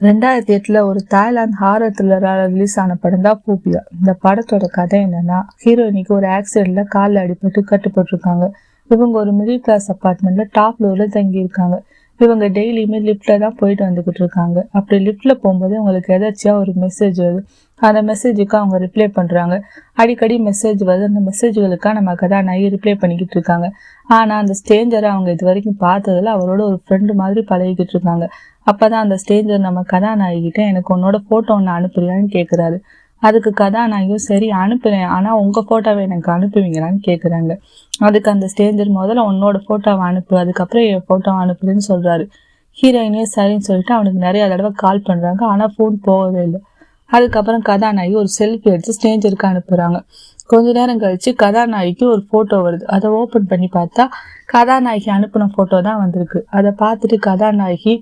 ரெண்டாயிரத்தி எட்டுல ஒரு தாய்லாந்து ஹாரர் த்ரில்லரால ரிலீஸ் ஆன படம் தான் பூபியா இந்த படத்தோட கதை என்னன்னா ஹீரோயினிக்கு ஒரு ஆக்சிடென்ட்ல காலில் அடிபட்டு கட்டுப்பட்டுருக்காங்க. இவங்க ஒரு மிடில் கிளாஸ் அப்பார்ட்மெண்ட்ல டாப் ஃப்ளோர்ல தங்கி இருக்காங்க இவங்க டெய்லியுமே லிஃப்ட்ல தான் போயிட்டு வந்துகிட்டு இருக்காங்க. அப்படி லிஃப்ட்ல போகும்போது அவங்களுக்கு எதாச்சியா ஒரு மெசேஜ் வருது. அந்த மெசேஜுக்கு அவங்க ரிப்ளை பண்ணுறாங்க அடிக்கடி மெசேஜ் வருது. அந்த மெசேஜ்களுக்காக நம்ம கதாநாயகி ரிப்ளை பண்ணிக்கிட்டு இருக்காங்க. ஆனால் அந்த ஸ்டேஞ்சரை அவங்க இது வரைக்கும் பார்த்ததில் அவரோட ஒரு ஃப்ரெண்டு மாதிரி பழகிக்கிட்டு இருக்காங்க. அப்பதான் அந்த ஸ்டேஞ்சர் நம்ம கதாநாயகிட்ட எனக்கு உன்னோட ஃபோட்டோ ஒன்று அனுப்புறியான்னு கேட்குறாரு அதுக்கு கதாநாயகியும் சரி அனுப்புறேன். ஆனால் உங்கள் ஃபோட்டோவை எனக்கு அனுப்புவீங்களான்னு கேட்குறாங்க அதுக்கு அந்த ஸ்டேஞ்சர் முதல்ல உன்னோட ஃபோட்டோவை அனுப்பு. அதுக்கப்புறம் என் ஃபோட்டோ அனுப்புறேன்னு சொல்கிறாரு ஹீரோயினே சரின்னு சொல்லிட்டு அவனுக்கு நிறைய தடவை கால் பண்ணுறாங்க ஆனால் ஃபோன் போகவே இல்லை. அதுக்கப்புறம் கதாநாயகி ஒரு செல்ஃபி எடுத்து ஸ்டேஞ்சருக்கு அனுப்புறாங்க. கொஞ்ச நேரம் கழிச்சு கதாநாயகிக்கு ஒரு போட்டோ வருது. அதை ஓபன் பண்ணி பார்த்தா கதாநாயகி அனுப்பின போட்டோ தான் வந்திருக்கு. அதை பார்த்துட்டு கதாநாயகி